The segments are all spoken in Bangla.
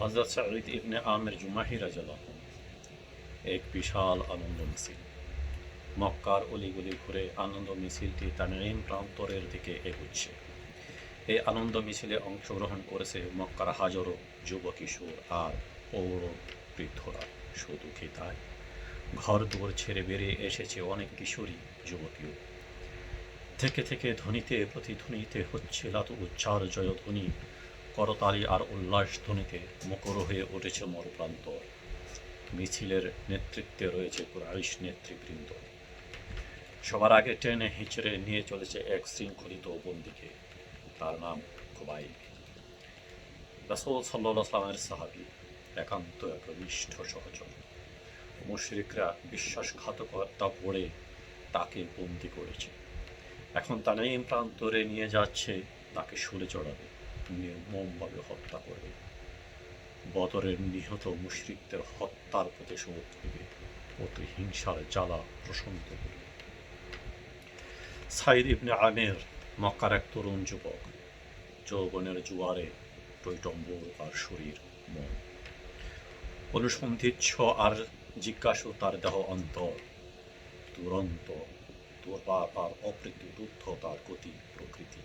হজরত সাঈদ ইবনে আমের জুমাহি রাজাল্লাহ এক বিশাল আনন্দ মিছিল। মক্কার অলিগলি ঘুরে আনন্দ মিছিলটি তামিম প্রান্তরের দিকে এগুচ্ছে। এই আনন্দ মিছিলে অংশগ্রহণ করেছে মক্কার হাজারো যুব কিশোর আর পৌর বৃদ্ধরা। শুধু কি তাই? ঘর দুয়ার ছেড়ে বেরিয়ে এসেছে অনেক কিশোরী যুবতীও। থেকে থেকে ধ্বনিতে, প্রতিধ্বনিতে হচ্ছে লাত উচ্চার জয়ধ্বনি করতালি আর উল্লাস ধ্বনিতে মুখর হয়ে উঠেছে মরুপ্রান্তর মিছিলের নেতৃত্বে রয়েছে কুরাইশ নেতৃবৃন্দ। সবার আগে ট্রেনে হিচড়ে নিয়ে চলেছে এক শৃঙ্খলিত বন্দিকে। তার নাম খুবাইব রাসুল সাল্লাহ সাল্লামের সাহাবি, একান্ত এক নিষ্ঠ সহচর। মুশরিকরা বিশ্বাসঘাতকতা পড়ে তাকে বন্দি করেছে। এখন তানাইম প্রান্তরে নিয়ে যাচ্ছে, তাকে শুলে চড়াবে। নির্মমভাবে হত্যা করবে। বদরের নিহত মুশরিকদের হত্যার প্রতিশোধ অতি হিংসার জ্বালা প্রশন্ত করবে সাইদ ইবনে আমের, মক্কার এক তরুণ যুবক, যৌবনের জুয়ারে টৈটম্বর তার শরীর মন অনুসন্ধিচ্ছ আর জিজ্ঞাসু তার দেহ অন্তর। দুরন্ত দুর্বার আর অপ্রতিরুদ্ধ তার গতি প্রকৃতি।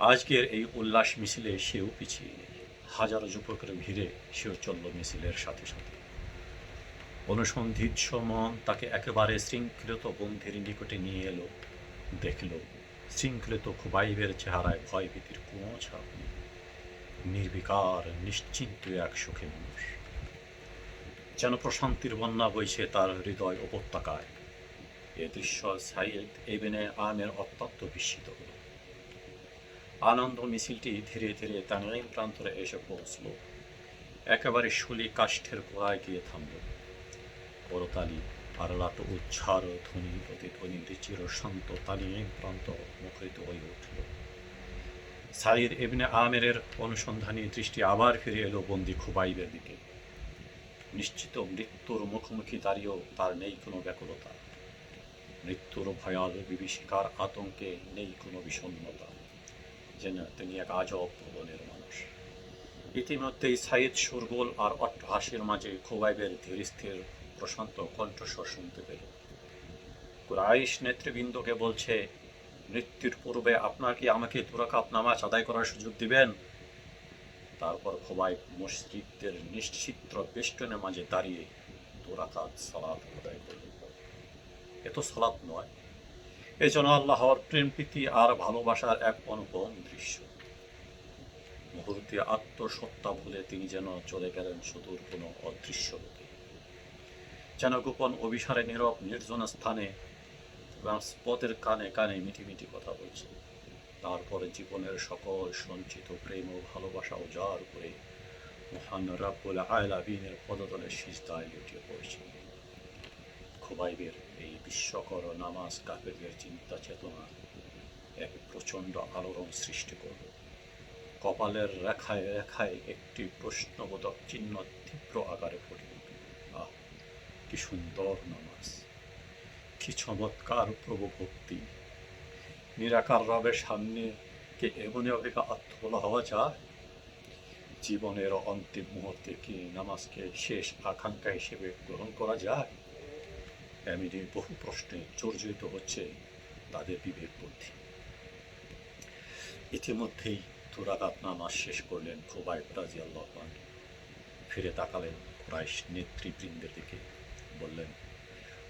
আজকের এই উল্লাস মিছিলে সেও পিছিয়ে নেই। হাজারো যুবকের ভিড়ে সেও চলল মিছিলের সাথে সাথে। অনুসন্ধিৎস মন তাকে একেবারে শৃঙ্খলিত বন্ধির নিকটে নিয়ে এলো। দেখল, শৃঙ্খলিত খুবাইবের চেহারায় ভয়ভীতির কোনো ছাপ নেই নির্বিকার, নিশ্চিন্ত এক সুখে মানুষ। যেন প্রশান্তির বন্যা বইছে তার হৃদয় উপত্যকায়। এ দৃশ্য সাইদ এবেনে আমের অত্যন্ত বিস্মিত হল। আনন্দ মিছিলটি ধীরে ধীরে তানাইম প্রান্তরে এসে পৌঁছল। একেবারে শুলি কাষ্ঠের গোড়ায় গিয়ে থামল। করতালি আরলাত উচ্ছার ধ্বনি প্রতিধ্বনি চির শান্ত তানিয়াইম প্রান্ত মুখরিত হয়ে উঠল। সাইদ এবিনে আমেরের অনুসন্ধানী দৃষ্টি আবার ফিরে এলো বন্দি খুবাইবের দিকে। নিশ্চিত মৃত্যুর মুখোমুখি দাঁড়িয়েও তার নেই কোনো ব্যাকুলতা। মৃত্যুর ভয়াল বিভীষিকার আতঙ্কে নেই কোনো বিষণ্ণতা। এক আজব ভবনের মানুষ ইতিমধ্যেই সাইদ সুরগোল আর অট্টহাসির মাঝে খুবাইবের ধীর স্থির প্রশান্ত কণ্ঠস্বর শুনতে পেল। কুরাইশ নেতৃবৃন্দকে বলছে, মৃত্যুর পূর্বে আপনার কি আমাকে দুরাকাত নামাজ আদায় করার সুযোগ দিবেন? তারপর খোবাই মসজিদদের নিশ্চিত্র বেষ্টনের মাঝে দাঁড়িয়ে দুরাকাত সালাত আদায় করল এ তো সালাত নয় এই জন্য আল্লাহর প্রেম, প্রীতি আর ভালোবাসার এক অনুপম দৃশ্য। মুহূর্তে আত্মসত্তা ভুলে তিনি যেন চলে গেলেন সুদূর কোনো অদৃশ্য লোকে যেন গোপন অভিসারে নীরব, নির্জন স্থানে পথের কানে কানে মিটি মিটি কথা বলছে। তারপরে জীবনের সকল সঞ্চিত প্রেম ও ভালোবাসা উজাড় করে মহান রাব্বুল আলামিনের পদতলে সিজদায় লুটিয়ে পড়েছে। খুবাইবের এই বিশ্বকর নামাজ কাফেরদের চিন্তা চেতনা এক প্রচণ্ড আলোড়ন সৃষ্টি করল কপালের রেখায় রেখায় একটি প্রশ্নবোধক চিহ্ন তীব্র আকারে ফুটে উঠল আহ কি সুন্দর নামাজ কি চমৎকার প্রভু ভক্তি নিরাকার রবের সামনে কি এমনই অপেক্ষা আত্মবলা হওয়া যায় জীবনের অন্তিম মুহূর্তে কি নামাজকে শেষ আকাঙ্ক্ষা হিসেবে গ্রহণ করা যায় এমনি বহু প্রশ্নে জর্জরিত হচ্ছে তাদের বিবেক বুদ্ধি। ইতিমধ্যেই তুরাগাত নামাজ শেষ করলেন খুবাই রাজি আল্লাহ ফিরে তাকালেন কুরাইশ নেতৃবৃন্দের দিকে, বললেন,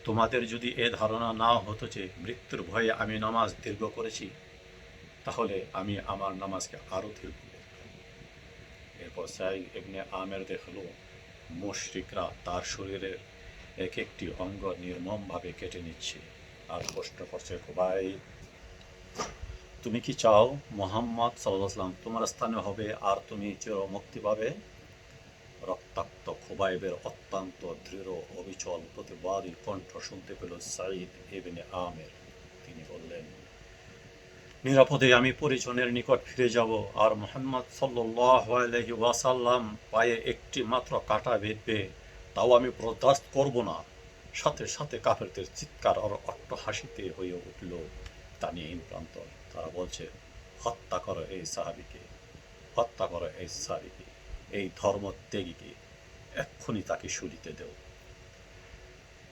তোমাদের যদি এ ধারণা না হতো যে মৃত্যুর ভয়ে আমি নামাজ দীর্ঘ করেছি, তাহলে আমি আমার নামাজকে আরও দীর্ঘ এরপর সাই এমনি আমের দেখল, মুশরিকরা তার শরীরের এক একটি অঙ্গ নির্মমভাবে কেটে নিচ্ছে। আর প্রশ্ন করছে, ভাই, তুমি কি চাও মোহাম্মদ সাল্লাম তোমার স্থানে হবে আর তুমি চির মুক্তি পাবে? রক্তাক্ত খোবাইবের অত্যন্ত দৃঢ় অবিচল প্রতিবাদী কণ্ঠ শুনতে পেল সাঈদ এবেনে আমের। তিনি বললেন, নিরাপদে আমি পরিজনের নিকট ফিরে যাব আর মোহাম্মদ সাল্লাহি ওয়াসাল্লাম পায়ে একটি মাত্র কাটা বেঁধবে। তাও আমি বরদাস্ত করব না। সাথে সাথে কাফেরদের চিৎকার আর অট্ট হাসিতে হয়ে উঠল তা নিয়ে প্রান্তর। তারা বলছে, হত্যা করো এই সাহাবিকে, হত্যা করো এই সাহাবিকে, এই ধর্মত্যাগীকে। এক্ষুনি তাকে শুলিতে দেও।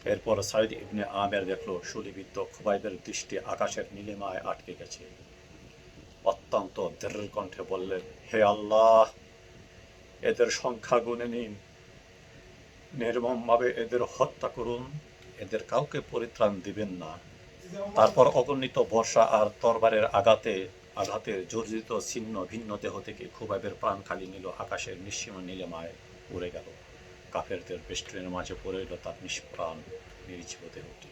এরপর সাইদ ইবনে আমের দেখল শুলিবিদ্ধ খুবাইবের দৃষ্টি আকাশের নীলিমায় আটকে গেছে। অত্যন্ত দৃঢ় কণ্ঠে বললেন, হে আল্লাহ, এদের সংখ্যা গুনে নিন। নির্মমভাবে এদের হত্যা করুন, এদের কাউকে পরিত্রাণ দিবেন না। তারপর অগণিত বর্ষা আর তরবারের আঘাতে, আঘাতের জর্জিত ছিন্ন ভিন্ন দেহ থেকে খুবাইবের প্রাণ খালি নিল আকাশের নিঃসীম নীলিমায়, উড়ে গেল। কাফেরদের বেষ্টনের মাঝে পড়ে এলো তার নিষ্প্রাণ নির্জীব দেহটি।